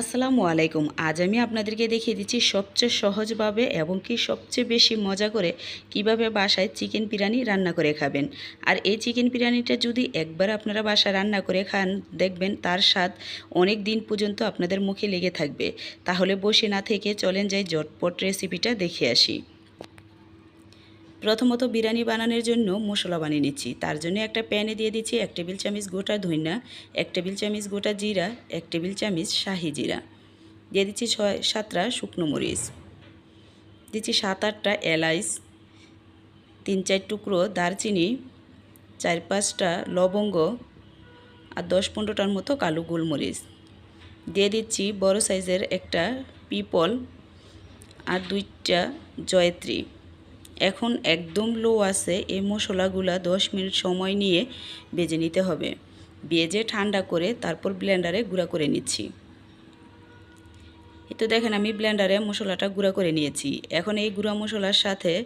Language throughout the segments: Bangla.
আসসালামু আলাইকুম। আজ আমি আপনাদেরকে দেখিয়ে দিচ্ছি সবচেয়ে সহজভাবে এবং কি সবচেয়ে বেশি মজা করে কীভাবে বাসায় চিকেন বিরিয়ানি রান্না করে খাবেন। আর এই চিকেন বিরিয়ানিটা যদি একবার আপনারা বাসায় রান্না করে খান, দেখবেন তার স্বাদ অনেক দিন পর্যন্ত আপনাদের মুখে লেগে থাকবে। তাহলে বসে না থেকে চলেন যাই জটপট রেসিপিটা দেখে আসি। প্রথমত বিরিয়ানি বানানোর জন্য মশলা বানিয়ে নিচ্ছি। তার জন্য একটা প্যানে দিয়ে দিচ্ছি এক টেবিল চামচ গোটা ধইনা এক টেবিল চামচ গোটা জিরা, এক টেবিল চামচ শাহি জিরা। দিয়ে দিচ্ছি ছয়, সাতটা শুকনো মরিচ। দিচ্ছি সাত, আটটা এলাইচ, তিন, চার টুকরো দারচিনি, চার, পাঁচটা লবঙ্গ আর দশ, পনেরোটার মতো কালো গোলমরিচ। দিয়ে দিচ্ছি বড় সাইজের একটা পিপল আর দুইটা জয়ত্রী। এখন একদম লো আছে এই মশলাগুলা দশ মিনিট সময় নিয়ে বেজে নিতে হবে। বেজে ঠান্ডা করে তারপর ব্লেন্ডারে গুঁড়া করে নিচ্ছি। এ তো দেখেন আমি ব্লেন্ডারে মশলাটা গুঁড়া করে নিয়েছি। এখন এই গুঁড়া মশলার সাথে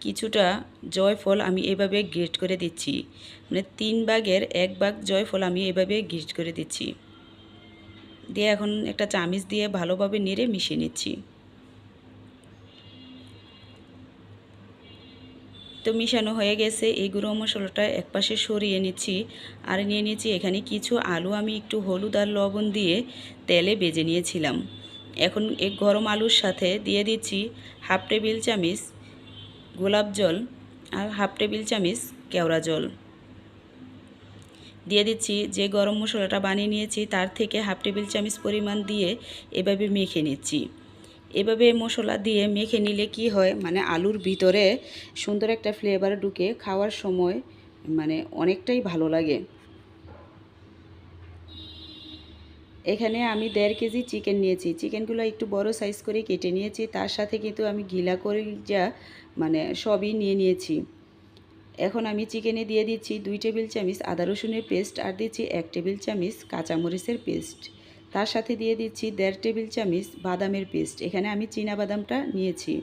কিছুটা জয়ফল আমি এভাবে গ্রেট করে দিচ্ছি। মানে তিন ভাগের এক ভাগ জয়ফল আমি এভাবে গ্রেট করে দিচ্ছি। দিয়ে এখন একটা চামিচ দিয়ে ভালোভাবে নেড়ে মিশিয়ে নিচ্ছি। তো মিশানো হয়ে গেছে। এই গুঁড়ো মশলাটা একপাশে সরিয়ে নিচ্ছি আর নিয়ে নিয়েছি এখানে কিছু আলু। আমি একটু হলুদ আর লবণ দিয়ে তেলে বেজে নিয়েছিলাম। এখন এই গরম আলুর সাথে দিয়ে দিচ্ছি হাফ টেবিল চামিচ গোলাপ জল আর হাফ টেবিল চামিচ কেওড়া জল। দিয়ে দিচ্ছি যে গরম মশলাটা বানিয়ে নিয়েছি তার থেকে হাফ টেবিল চামিচ পরিমাণ দিয়ে এভাবে মেখে নিচ্ছি। এভাবে মশলা দিয়ে মেখে নিলে কি হয়? মানে আলুর ভিতরে সুন্দর একটা ফ্লেভার ঢুকে খাওয়ার সময় মানে অনেকটাই ভালো লাগে। এখানে আমি দেড় কেজি চিকেন নিয়েছি। চিকেনগুলো একটু বড় সাইজ করে কেটে নিয়েছি। তার সাথে কিন্তু আমি গিলা করে যা মানে সবই নিয়ে নিয়েছি। এখন আমি চিকেনে দিয়ে দিচ্ছি দুই টেবিল চামিচ আদা রসুনের পেস্ট আর দিচ্ছি এক টেবিল চামিচ কাঁচামরিচের পেস্ট তার সাথে দিয়ে দিচ্ছি দেড় টেবিল চামিচ বাদামের পেস্ট। এখানে আমি চীনা বাদামটা নিয়েছি।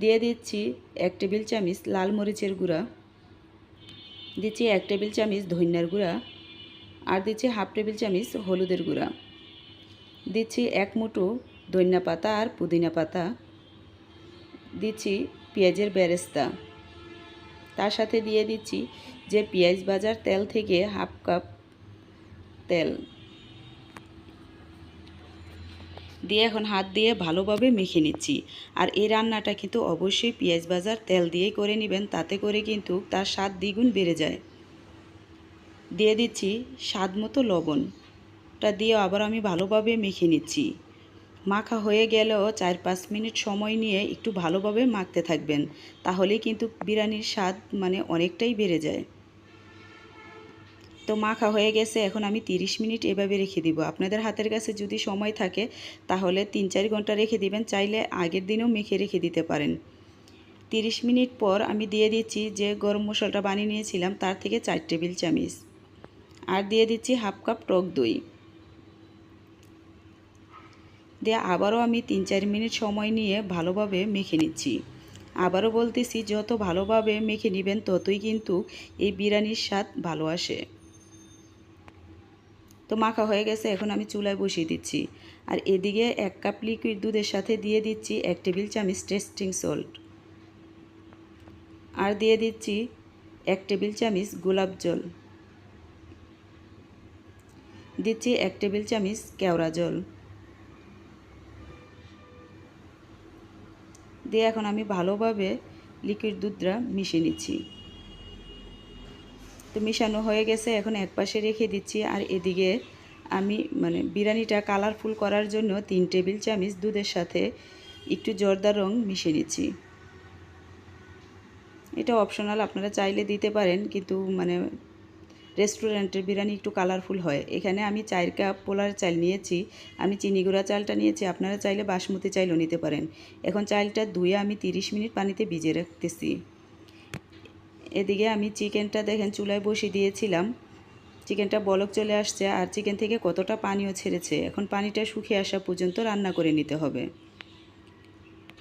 দিয়ে দিচ্ছি এক টেবিল চামিচ লাল মরিচের গুঁড়া। দিচ্ছি এক টেবিল চামিচ ধনিয়ার গুঁড়া আর দিচ্ছি হাফ টেবিল চামিচ হলুদের গুঁড়া। দিচ্ছি এক মুঠো ধনিয়া পাতা আর পুদিনা পাতা। দিচ্ছি পেঁয়াজের বেরেস্তা। তার সাথে দিয়ে দিচ্ছি যে পেঁয়াজ বাজার তেল থেকে হাফ কাপ তেল। দিয়ে এখন হাত দিয়ে ভালোভাবে মেখে নিচ্ছি। আর এই রান্নাটা কিন্তু অবশ্যই পেঁয়াজ বাজার তেল দিয়েই করে নেবেন, তাতে করে কিন্তু তার স্বাদ দ্বিগুণ বেড়ে যায়। দিয়ে দিচ্ছি স্বাদ মতো লবণটা দিয়ে আবার আমি ভালোভাবে মেখে নিচ্ছি। মাখা হয়ে গেলেও চার পাঁচ মিনিট সময় নিয়ে একটু ভালোভাবে মাখতে থাকবেন, তাহলেই কিন্তু বিরিয়ানির স্বাদ মানে অনেকটাই বেড়ে যায়। তো মাখা হয়ে গেছে, এখন আমি 30 মিনিট এভাবে রেখে দিব। আপনাদের হাতের কাছে যদি সময় থাকে, তাহলে তিন চার ঘণ্টা রেখে দিবেন, চাইলে আগের দিনও মেখে রেখে দিতে পারেন। 30 মিনিট পর আমি দিয়ে দিচ্ছি যে গরম মশলাটা বানিয়ে নিয়েছিলাম, তার থেকে চার টেবিল চামিচ। আর দিয়ে দিচ্ছি হাফ কাপ টক দই। দিয়ে আবারও আমি তিন চার মিনিট সময় নিয়ে ভালোভাবে মেখে নিচ্ছি। আবারও বলতেছি, যত ভালোভাবে মেখে নেবেন, ততই কিন্তু এই বিরিয়ানির স্বাদ ভালো আসে। তো মাখা হয়ে গেছে, এখন আমি চুলায় বসিয়ে দিচ্ছি। আর এদিকে এক কাপ লিকুইড দুধের সাথে দিয়ে দিচ্ছি এক টেবিল চামচ টেস্টিং সল্ট আর দিয়ে দিচ্ছি এক টেবিল চামচ গোলাপ জল। দিচ্ছি এক টেবিল চামচ কেওড়া জল। দিয়ে এখন আমি ভালোভাবে লিকুইড দুধটা মিশিয়ে নিচ্ছি। তো মিশানো হয়ে গেছে, এখন এক পাশে রেখে দিচ্ছি। আর এদিকে আমি মানে বিরিয়ানিটা কালারফুল করার জন্য তিন টেবিল চামচ দুধের সাথে একটু জর্দা রং মিশিয়ে নিচ্ছি। এটা অপশনাল আপনারা চাইলে দিতে পারেন, কিন্তু মানে রেস্টুরেন্টের বিরিয়ানি একটু কালারফুল হয়। এখানে আমি চার কাপ পোলার চাল নিয়েছি, আমি চিনি গুঁড়া চালটা নিয়েছি, আপনারা চাইলে বাসমতি চাইলও নিতে পারেন। এখন চালটা ধুয়ে আমি 30 মিনিট পানিতে ভিজে রাখতেছি। এদিকে আমি চিকেনটা দেখেন চুলায় বসিয়ে দিয়েছিলাম। চিকেনটা বলক চলে আসছে আর চিকেন থেকে কতটা পানিও ছেড়েছে, এখন পানিটা শুকিয়ে আসা পর্যন্ত রান্না করে নিতে হবে।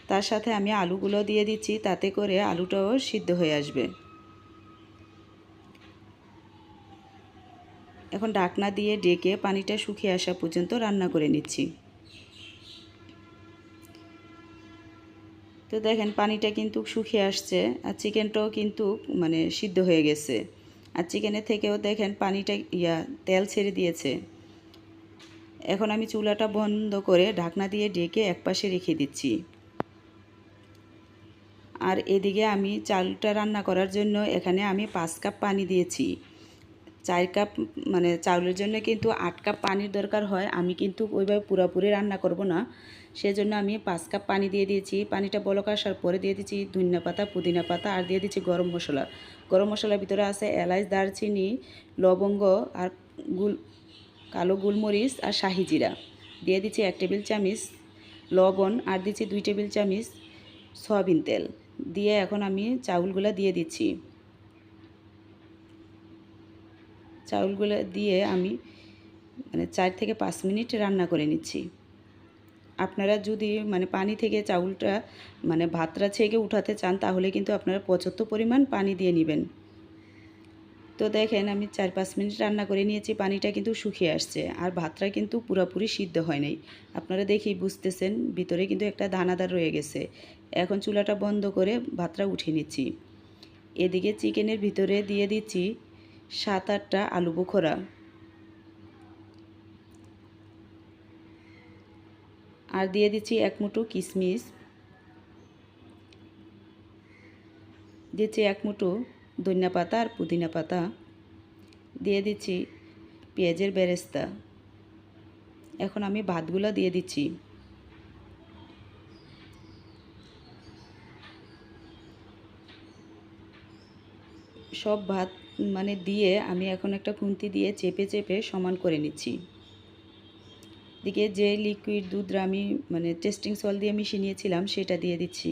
তার সাথে আমি আলুগুলো দিয়ে দিচ্ছি, তাতে করে আলুটাও সিদ্ধ হয়ে আসবে। এখন ডাকনা দিয়ে ডেকে পানিটা শুকিয়ে আসা পর্যন্ত রান্না করে নিচ্ছি। তো দেখেন পানিটা কিন্তু শুকিয়ে আসছে আর চিকেনটাও কিন্তু মানে সিদ্ধ হয়ে গেছে। আর চিকেনের থেকেও দেখেন পানিটা ইয়া, তেল ছেড়ে দিয়েছে। এখন আমি চুলাটা বন্ধ করে ঢাকনা দিয়ে ডেকে একপাশে রেখে দিচ্ছি। আর এদিকে আমি চালটা রান্না করার জন্য এখানে আমি পাঁচ কাপ পানি দিয়েছি। চার কাপ মানে চাউলের জন্য কিন্তু আট কাপ পানির দরকার হয়। আমি কিন্তু ওইভাবে পুরোপুরি রান্না করব না। সেজন্য আমি পাঁচ কাপ পানি দিয়ে দিয়েছি। পানিটা বলক আসার পরে দিয়ে দিচ্ছি ধনিয়া পাতা, পুদিনা পাতা আর দিয়ে দিচ্ছি গরম মশলা। গরম মশলার ভিতরে আছে এলাচ, দারচিনি, লবঙ্গ আর গুল, কালো গোলমরিচ আর শাহি জিরা। দিয়ে দিচ্ছি এক টেবিল চামচ লবণ আর দিচ্ছি দুই টেবিল চামচ সয়াবিন তেল। দিয়ে এখন আমি চাউলগুলো দিয়ে দিচ্ছি। চাউলগুলো দিয়ে আমি মানে চার থেকে পাঁচ মিনিট রান্না করে নিচ্ছি। আপনারা যদি মানে পানি থেকে চাউলটা মানে ভাতটা ছেঁকে উঠাতে চান, তাহলে কিন্তু আপনারা পঁচাত্তর পরিমাণ পানি দিয়ে নেবেন। তো দেখেন, আমি চার পাঁচ মিনিট রান্না করে নিয়েছি, পানিটা কিন্তু শুকিয়ে আসছে আর ভাতটা কিন্তু পুরোপুরি সিদ্ধ হয় নাই। আপনারা দেখি বুঝতেছেন, ভিতরে কিন্তু একটা দানাদার রয়ে গেছে। এখন চুলাটা বন্ধ করে ভাতটা উঠিয়ে নিচ্ছি। এদিকে চিকেনের ভিতরে দিয়ে দিচ্ছি সাত আটটা আলু বোখরা আর দিয়ে দিচ্ছি এক মুঠো কিশমিশ দিচ্ছি এক মুঠো ধনিয়া পাতা আর পুদিনা পাতা। দিয়ে দিচ্ছি পেঁয়াজের বেরেস্তা। এখন আমি ভাতগুলো দিয়ে দিচ্ছি। সব ভাত মানে দিয়ে আমি এখন একটা খুন্তি দিয়ে চেপে চেপে সমান করে নিচ্ছি। দিকে যে লিকুইড দুধটা আমি মানে টেস্টিং সল দিয়ে মিশিয়ে নিয়েছিলাম, সেটা দিয়ে দিচ্ছি।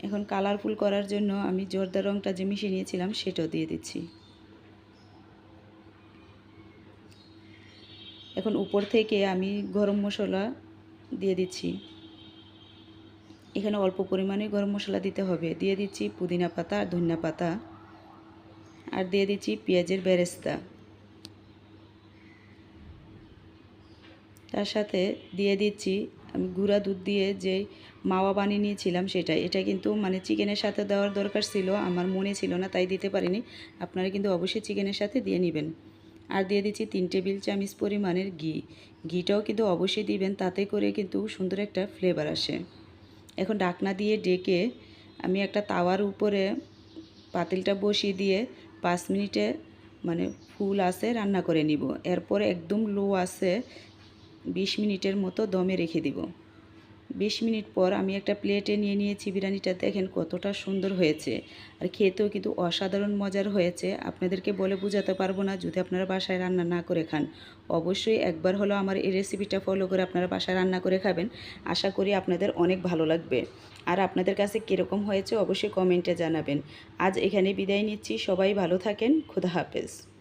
এখন কালারফুল করার জন্য আমি জর্দা রঙটা যে মিশিয়ে নিয়েছিলাম, সেটাও দিয়ে দিচ্ছি। এখন উপর থেকে আমি গরম মশলা দিয়ে দিচ্ছি। এখানে অল্প পরিমাণে গরম মশলা দিতে হবে। দিয়ে দিচ্ছি পুদিনা পাতা আর ধনিয়া পাতা। আর দিয়ে দিচ্ছি পেঁয়াজের বেরেস্তা। তার সাথে দিয়ে দিচ্ছি। আমি গুঁড়া দুধ দিয়ে যে মাওয়া বানিয়ে নিয়েছিলাম সেটা এটা কিন্তু মানে চিকেনের সাথে দেওয়ার দরকার ছিল, আমার মনে ছিল না, তাই দিতে পারিনি। আপনারা কিন্তু অবশ্যই চিকেনের সাথে দিয়ে নেবেন। আর দিয়ে দিচ্ছি তিন টেবিল চামিচ পরিমাণের ঘি। ঘিটাও কিন্তু অবশ্যই দিবেন, তাতে করে কিন্তু সুন্দর একটা ফ্লেভার আসে। এখন ডাকনা দিয়ে ডেকে আমি একটা তাওয়ার উপরে পাতিলটা বসিয়ে দিয়ে পাঁচ মিনিটে মানে ফুল আসে রান্না করে নিব। এরপর একদম লো আসে 20 মিনিটের মতো দমে রেখে দিব। 20 মিনিট পর আমি একটা প্লেটে নিয়ে নিয়েছি বিরিয়ানিটা। দেখেন কতটা সুন্দর হয়েছে। আর খেতেও কিন্তু অসাধারণ মজার হয়েছে। আপনাদেরকে বলে বোঝাতে পারব না, যদি আপনারা বাসায় রান্না না করে খান। অবশ্যই একবার হলো আমার এই রেসিপিটা ফলো করে আপনারা বাসায় রান্না করে খাবেন। আশা করি আপনাদের অনেক ভালো লাগবে। আর আপনাদের কাছে কীরকম হয়েছে অবশ্যই কমেন্টে জানাবেন। আজ এখানে বিদায় নিচ্ছি। সবাই ভালো থাকেন। খুদা হাফেজ।